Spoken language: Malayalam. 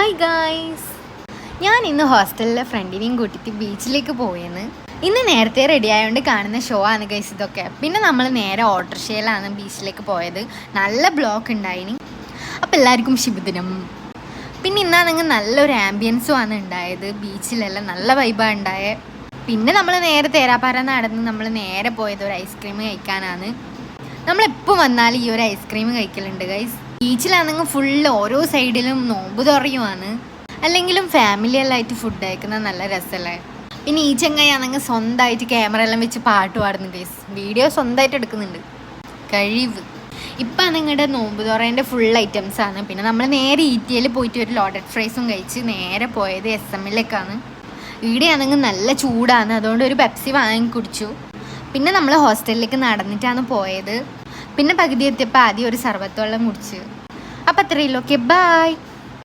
ഹായ് ഗായ്സ് ഞാൻ ഇന്ന് ഹോസ്റ്റലിലെ ഫ്രണ്ടിനെയും കൂട്ടിയിട്ട് ബീച്ചിലേക്ക് പോയെന്ന് ഇന്ന് നേരത്തെ റെഡി ആയതുകൊണ്ട് കാണുന്ന ഷോ ആണ് ഗൈസ് ഇതൊക്കെ. പിന്നെ നമ്മൾ നേരെ ഓട്ടോറിക്ഷയിലാണ് ബീച്ചിലേക്ക് പോയത്. നല്ല ബ്ലോക്ക് ഉണ്ടായിനി. അപ്പം എല്ലാവർക്കും ശുഭദിനം. പിന്നെ ഇന്നാണെങ്കിൽ നല്ലൊരു ആംബിയൻസും ആണ് ഉണ്ടായത്. ബീച്ചിലെല്ലാം നല്ല വൈബാണ് ഉണ്ടായത് പിന്നെ നമ്മൾ നേരെ തേരാപ്പാറ നടന്ന് നമ്മൾ നേരെ പോയത് ഒരു ഐസ്ക്രീം കഴിക്കാനാണ്. നമ്മളെപ്പോൾ വന്നാലും ഈ ഒരു ഐസ്ക്രീം കഴിക്കലുണ്ട് ഗൈസ് ബീച്ചിലാണെങ്കിൽ ഫുള്ള് ഓരോ സൈഡിലും നോമ്പ് തുറയുമാണ് അല്ലെങ്കിലും ഫാമിലി എല്ലാം ആയിട്ട് ഫുഡ് കഴിക്കുന്നത് നല്ല രസമല്ലേ പിന്നെ ഈ ചെങ്ങയാണെങ്കിൽ സ്വന്തമായിട്ട് ക്യാമറ എല്ലാം വെച്ച് പാട്ട് പാടുന്നു ഗൈസ് വീഡിയോ സ്വന്തമായിട്ട് എടുക്കുന്നുണ്ട്. കഴിവ്. ഇപ്പം നിങ്ങളുടെ നോമ്പ് തുറേന്റെ ഫുൾ ഐറ്റംസ് ആണ്. പിന്നെ നമ്മൾ നേരെ ഈറ്റിയിൽ പോയിട്ട് ഒരു ലോഡഡ് ഫ്രൈസും കഴിച്ച് നേരെ പോയത് എസ് എമ്മിലേക്കാണ് ഇവിടെയാണെങ്കിൽ നല്ല ചൂടാണ്. അതുകൊണ്ട് ഒരു പെപ്സി വാങ്ങി കുടിച്ചു. പിന്നെ നമ്മൾ ഹോസ്റ്റലിലേക്ക് നടന്നിട്ടാണ് പോയത്. പിന്നെ പകുതി എത്തിയപ്പോൾ ആദ്യം ഒരു സർവത്തോളം കുടിച്ച്. അപ്പം അത്രയല്ലോ ഓക്കെ ബായ്